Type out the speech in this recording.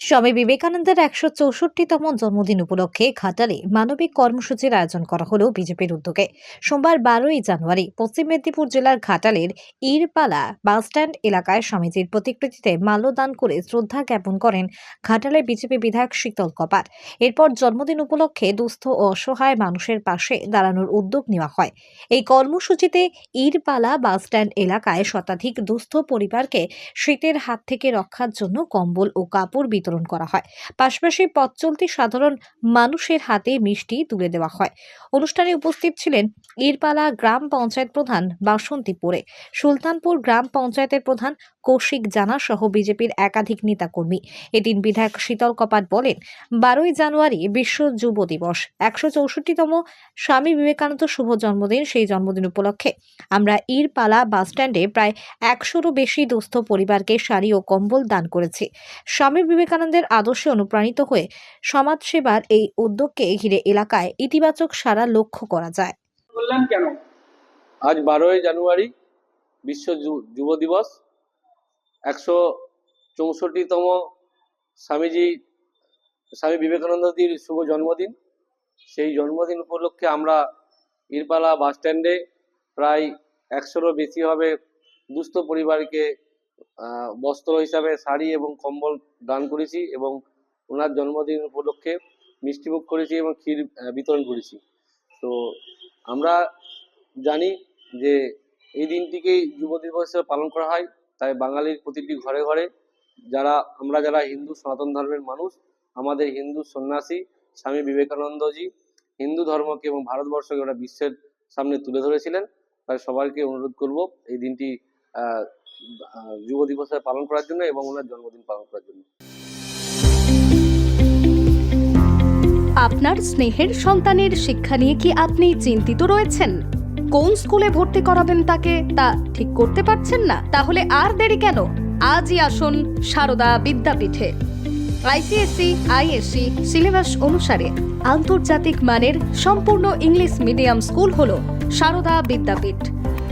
স্বামী বিবেকানন্দের একশো চৌষট্টিতম জন্মদিন উপলক্ষে ঘাটালে মানবিক কর্মসূচির আয়োজন করা হল বিজেপির উদ্যোগে। সোমবার বারোই জানুয়ারি পশ্চিম মেদিনীপুর জেলার ঘাটালের ইরপালা বাসস্ট্যান্ড এলাকায় স্বামীজির প্রতিকৃতিতে মাল্যদান করে শ্রদ্ধা জ্ঞাপন করেন ঘাটালের বিজেপি বিধায়ক শীতল কপাট এরপর জন্মদিন উপলক্ষে দুস্থ ও অসহায় মানুষের পাশে দাঁড়ানোর উদ্যোগ নেওয়া হয়। এই কর্মসূচিতে ইরপালা বাসস্ট্যান্ড এলাকায় শতাধিক দুস্থ পরিবারকে শীতের হাত থেকে রক্ষার জন্য কম্বল ও কাপড় বিতরণ করা হয়। পাশাপাশি পথ চলতি সাধারণ মানুষের হাতে মিষ্টি তুলে দেওয়া হয়। অনুষ্ঠানে উপস্থিত ছিলেন ইরপালা গ্রাম পঞ্চায়েত প্রধান বাসন্তী পোরে সুলতানপুর গ্রাম পঞ্চায়েতের প্রধান কৌশিক জানা সহ বিজেপির একাধিক নেতাকর্মী। এদিন বিধায়ক শীতল কপাট বলেন, বারোই জানুয়ারি বিশ্ব যুব দিবস। একশো চৌষট্টিতম স্বামী বিবেকানন্দ শুভ জন্মদিন সেই জন্মদিন উপলক্ষে। আমরা ইরপালা বাসস্ট্যান্ডে প্রায় একশোরও বেশি দুস্থ পরিবারকে শাড়ি ও কম্বল দান করেছি। স্বামী বিবেকানন্দের আদর্শে অনুপ্রাণিত হয়ে সমাজসেবার এই উদ্যোগকে ঘিরে এলাকায় ইতিবাচক সারা লক্ষ্য করা যায়। বললেন কেন? আজ বারোই জানুয়ারি বিশ্ব যু- যুব দিবস। একশো চৌষট্টিতম স্বামীজি স্বামী বিবেকানন্দজির শুভ জন্মদিন। সেই জন্মদিন উপলক্ষে আমরা ইরপালা বাস স্ট্যান্ডে প্রায় একশোরও বেশি হবে দুস্থ পরিবারকে বস্ত্র হিসাবে শাড়ি এবং কম্বল দান করেছি এবং ওনার জন্মদিন উপলক্ষে মিষ্টিমুখ করেছি এবং ক্ষীর বিতরণ করেছি। তো আমরা জানি যে এই দিনটিকেই যুব দিবস হিসেবে পালন করা হয়। তাই বাঙালির প্রতিটি ঘরে ঘরে যারা, আমরা যারা হিন্দু সনাতন ধর্মের মানুষ, আমাদের হিন্দু সন্ন্যাসী, স্বামী বিবেকানন্দজি, হিন্দু ধর্মকে এবং ভারতবর্ষকে ওরা বিশ্বের সামনে তুলে ধরেছিলেন। তাই সবাইকে অনুরোধ করব এই দিনটি যুব দিবস পালন করার জন্য এবং ওনার জন্মদিন পালন করার জন্য। আপনার স্নেহের সন্তানের শিক্ষা নিয়ে কি আপনি চিন্তিত রয়েছেন? কোন স্কুলে ভর্তি করাবেন তাকে তা ঠিক করতে পারছেন না? তাহলে আর দেরি কেন? আজই আসুন সারদা বিদ্যাপীঠে। আইসিএসসি, আইএসসি সিলেবাস অনুসারে আন্তর্জাতিক মানের সম্পূর্ণ ইংলিশ মিডিয়াম স্কুল হল Sarada Vidyapith.